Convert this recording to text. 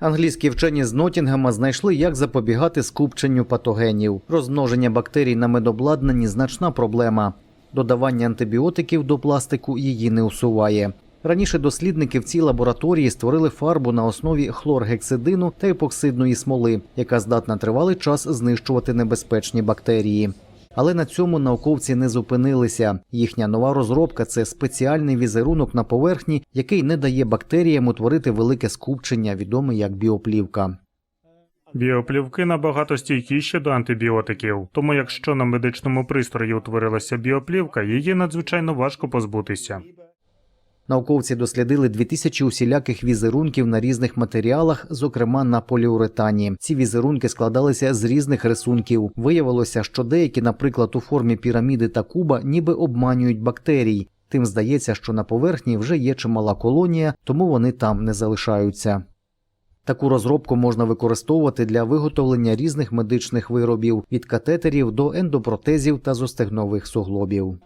Англійські вчені з Нотінгема знайшли, як запобігати скупченню патогенів. Розмноження бактерій на медобладнанні значна проблема. Додавання антибіотиків до пластику її не усуває. Раніше дослідники в цій лабораторії створили фарбу на основі хлоргексидину та епоксидної смоли, яка здатна тривалий час знищувати небезпечні бактерії. Але на цьому науковці не зупинилися. Їхня нова розробка це спеціальний візерунок на поверхні, який не дає бактеріям утворити велике скупчення, відоме як біоплівка. Біоплівки набагато стійкіші до антибіотиків, тому якщо на медичному пристрої утворилася біоплівка, її надзвичайно важко позбутися. Науковці дослідили 2000 усіляких візерунків на різних матеріалах, зокрема на поліуретані. Ці візерунки складалися з різних рисунків. Виявилося, що деякі, наприклад, у формі піраміди та куба, ніби обманюють бактерій. Тим здається, що на поверхні вже є чимала колонія, тому вони там не залишаються. Таку розробку можна використовувати для виготовлення різних медичних виробів від катетерів до ендопротезів та зостегнових суглобів.